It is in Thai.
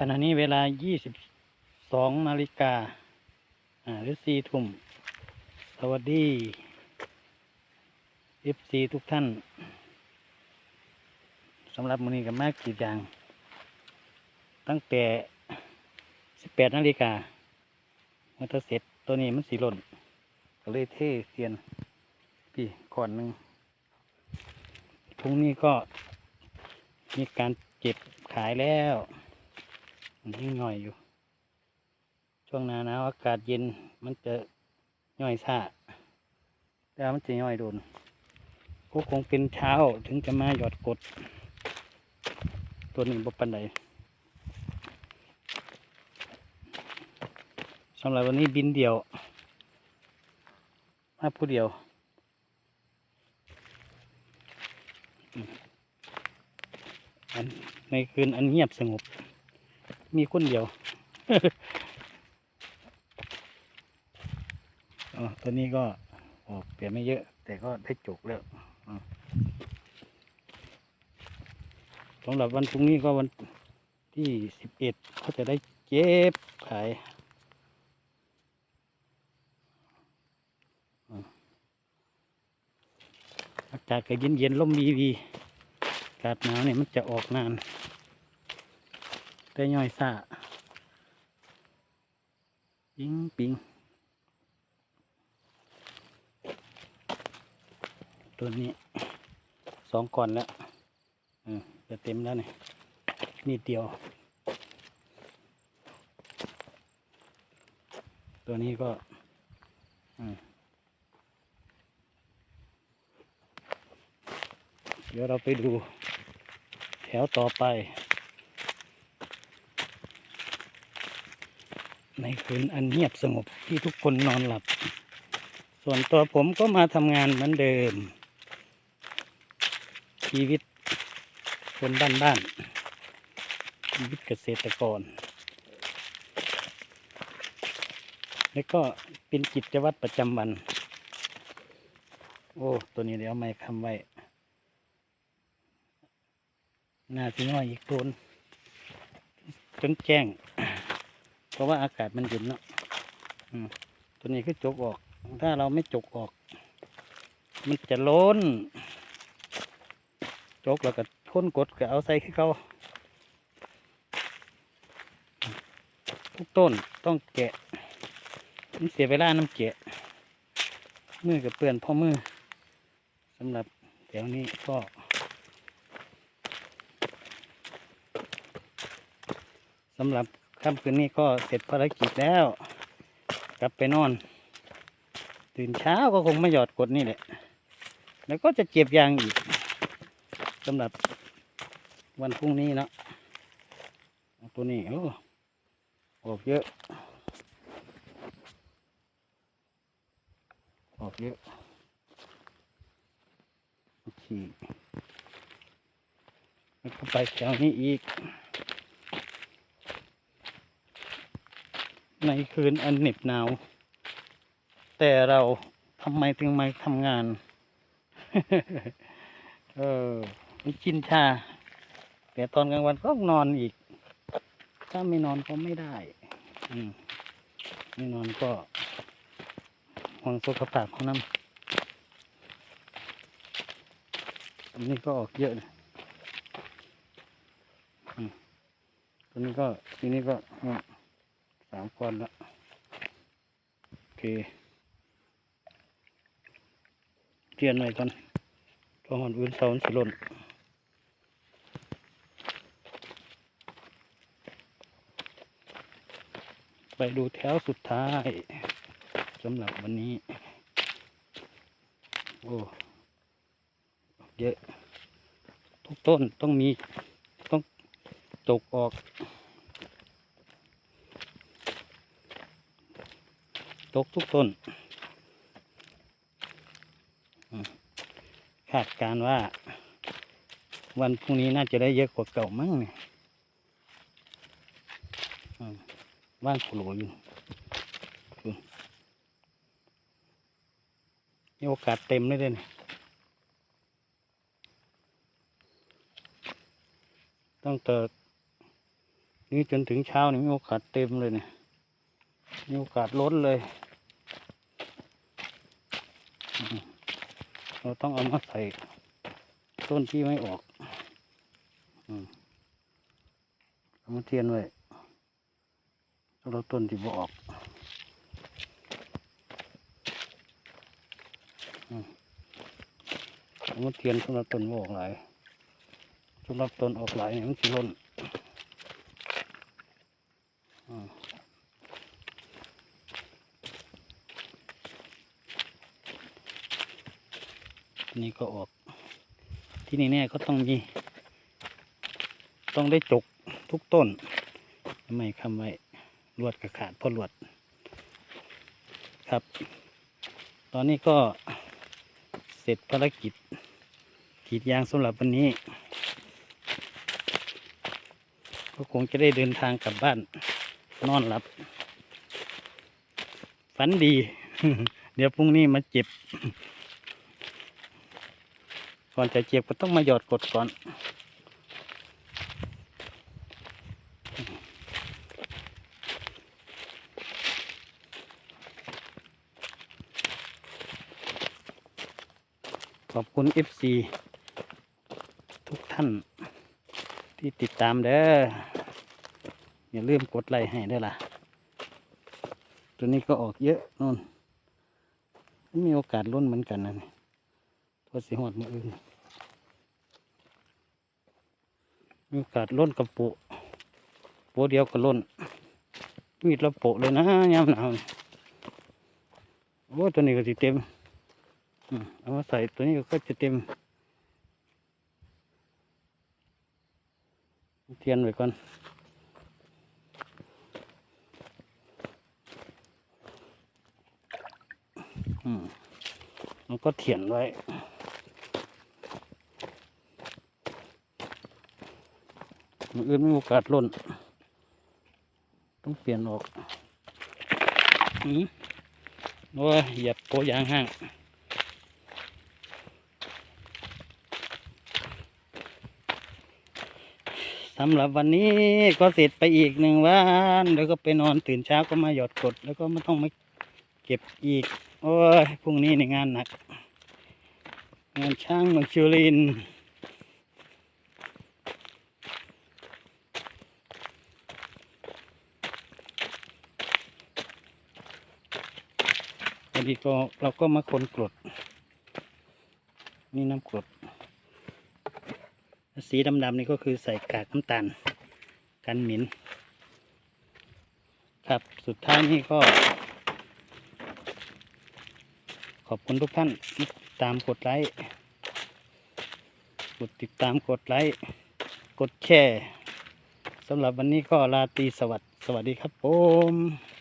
ขณะนี้เวลา 22 นาฬิกาอ่าหรือ4ทุ่ม สวัสดี FC ทุกท่าน สำหรับมือนี้กับมากกี่อย่าง ตั้งแต่ 18 นาฬิกาเมื่อเสร็จตัวนี้มันสีหล่น ก็เลยเทเสียน พี่ก่อนหนึ่งพรุ่งนี้ก็มีการเก็บขายแล้ว ยิ่งหน่อยอยู่ ช่วงหน้าหนาวอากาศเย็นมันจะย่อยซาแต่ว่ามันจะย่อยโดนก็คงเป็นเช้าถึงจะมาหยอดกด ตัวนี้บปันใดสำหรับวันนี้บินเดียว มาผู้เดียวอันในคืนอันเงียบสงบ มีคนเดียวอ๋อตัวนี้ก็ออกเปลี่ยนไม่เยอะ แต่ก็ได้จกแล้วสำหรับวันพรุ่งนี้ก็วันที่สิบเอ็ดก็จะได้เก็บขายอากาศก็เย็นเย็นๆลมวีวีอากาศหนาวเนี่ยมันจะออกนาน แต่ย่อยซ่าปิงปิงตัวนี้สองก่อนแล้วจะเต็มแล้วนี่นิดเดียว ตัวนี้ก็เดี๋ยวเราไปดูแถวต่อไป ในคืนอันเงียบสงบที่ทุกคนนอนหลับ ส่วนตัวผมก็มาทำงานเหมือนเดิม ชีวิตคนบ้านบ้านๆชีวิตเกษตรกร แล้วก็เป็นกิจวัตรประจำวัน โอ้ ตัวนี้เดี๋ยวไม่คำไว้หน้าที่น้อยอีกโดนจนแจ้ง เพราะว่าอากาศมันเย็นเนาะตัวนี้คือจกออก ถ้าเราไม่จกออก มันจะล้น จกแล้วก็ค้นกดก็เอาใส่ขึ้นเขาทุกต้นต้องแกะมันเสียเวลาน้ำแกะ มือกับเปื่อนพ่อมือสำหรับแถวนี้ก็สำหรับ ค่ำคืนนี้ก็เสร็จภารกิจแล้ว กลับไปนอน ตื่นเช้าก็คงไม่หยอดกดนี่แหละ แล้วก็จะเก็บยางอีกสำหรับวันพรุ่งนี้เนาะตัวนี้โอ้ออกเยอะ ออกเยอะขี่แล้วก็ไปแถวนี้อีก ในคืนอันเหน็บหนาว แต่เราทำไมถึงมาทำงาน เออมันชินชา แต่ตอนกลางวันก็นอนอีก ถ้าไม่นอนก็ไม่ได้ อืมไม่นอนก็ห่วงสุขภาพของน้ำอันนี้ก็ออกเยอะอืมตัวนี้ก็ทีนี้ก็ามก้อนละโอเคเทียนหน่อยก่อนตัวหอนอื่นเสาสิล่นไปดูแถวสุดท้ายสำหรับวันนี้ โอ้เยอะ ทุกต้นต้องมีต้องจกออก ตกทุกต้นคาดการว่า วันพรุ่งนี้น่าจะได้เยอะกว่าเก่ามั้งเนี่ยอืมว่างโขลอยู่อืมมีโอกาสเต็มเลยเด้นี่ยต้องเติดนี่จนถึงเช้านี่มีโอกาสเต็มเลยเนี่ยมีโอกาสล้นเลย เราต้องเอามาใส่ต้นที่ไม่ออกอเอามาเทียนไว้เราต้นที่บ่ออกอเอามาเทียนสำหรับต้นบ่ออกหลายสำหรับต้นออกหลายมันสิล้นอืม นี่ก็ออก ที่นี่แน่ก็ต้องมี ต้องได้จกทุกต้นไม่คำไว้ลวดกระขาดเพราะลวด ครับ ตอนนี้ก็เสร็จภารกิจกรีดยางสำหรับวันนี้ ก็คงจะได้เดินทางกลับบ้าน นอนหลับฝันดี เดี๋ยวพรุ่งนี้มาเจ็บ ก่อนจะเจ็บก็ต้องมาหยอดกดก่อนขอบคุณ FC ทุกท่านที่ติดตามเด้ออย่าลืมกดไลค์ให้ด้วยล่ะ ตัวนี้ก็ออกเยอะนู่นมีโอกาสล้นเหมือนกันนะนี่ ตัวสีหอดมืออื่นมีโอกาสล้นกระปุโปะเดียวก็ล้น มีดละโปะเลยนะยามหนาวโอ้ตัวนี้ก็สิเต็มเอามาใส่ตัวนี้ก็จะเต็ม เทียนไว้ก่อนอืมแล้วก็เถียนไว้ มืออื่นไม่มีโอกาสล่น ต้องเปลี่ยนออกอืมโอ้ยหยียบโปยางห้างสำหรับวันนี้ก็เสร็จไปอีกหนึ่งวัน แล้วก็ไปนอนตื่นเช้าก็มาหยอดกด แล้วก็ไม่ต้องมาเก็บอีก โอ้ยพรุ่งนี้ในงานหนัก งานช่างเมืองชูริน ทร์วันนี้ก็เราก็มาคนกรด นี่น้ำกรด สีดำๆนี่ก็คือใส่กากน้ำตาลกันหม็นครับสุดท้ายนี่ก็ ขอบคุณทุกท่านตามกดไลค์กดติดตามกดไลค์กดแชร์สำหรับวันนี้ก็ลาตีสวัสดิ์สวัสดีครับผม